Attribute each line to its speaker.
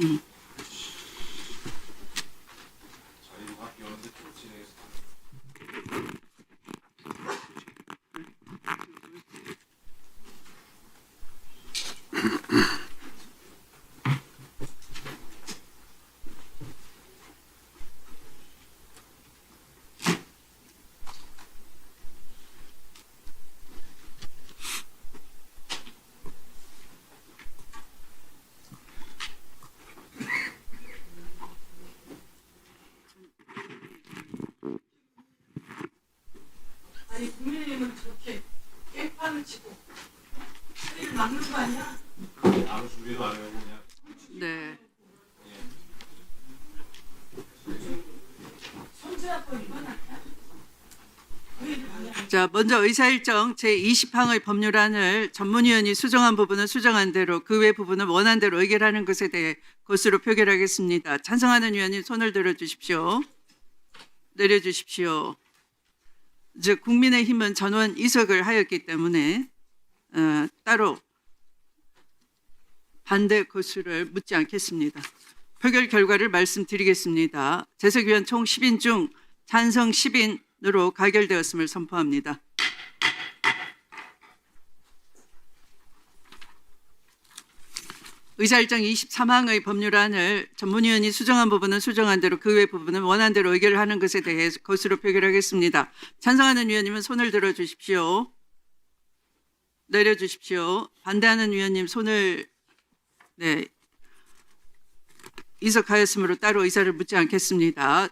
Speaker 1: 응. 아니 국민의힘은 저렇게 깽판을 치고 소리를 막는 거 아니야?
Speaker 2: 아무 준비도 안 해고 그냥
Speaker 3: 네.
Speaker 1: 손자권 이건 아니야? 왜 이렇게 방해
Speaker 3: 자, 먼저 의사일정 제20항의 법률안을 전문위원이 수정한 부분은 수정한 대로 그 외 부분은 원한 대로 의결하는 것에 대해 것으로 표결하겠습니다. 찬성하는 위원님 손을 들어 주십시오. 내려 주십시오. 이제 국민의힘은 전원 이석을 하였기 때문에 어, 따로 반대 것수를 묻지 않겠습니다. 표결 결과를 말씀드리겠습니다. 재석위원 총 10인 중 찬성 10인으로 가결되었음을 선포합니다. 의사 일정 23항의 법률안을 전문위원이 수정한 부분은 수정한 대로 그 외 부분은 원한 대로 의결을 하는 것에 대해 것으로 표결하겠습니다. 찬성하는 위원님은 손을 들어 주십시오. 내려 주십시오. 반대하는 위원님 손을 네. 이석하였으므로 따로 의사를 묻지 않겠습니다.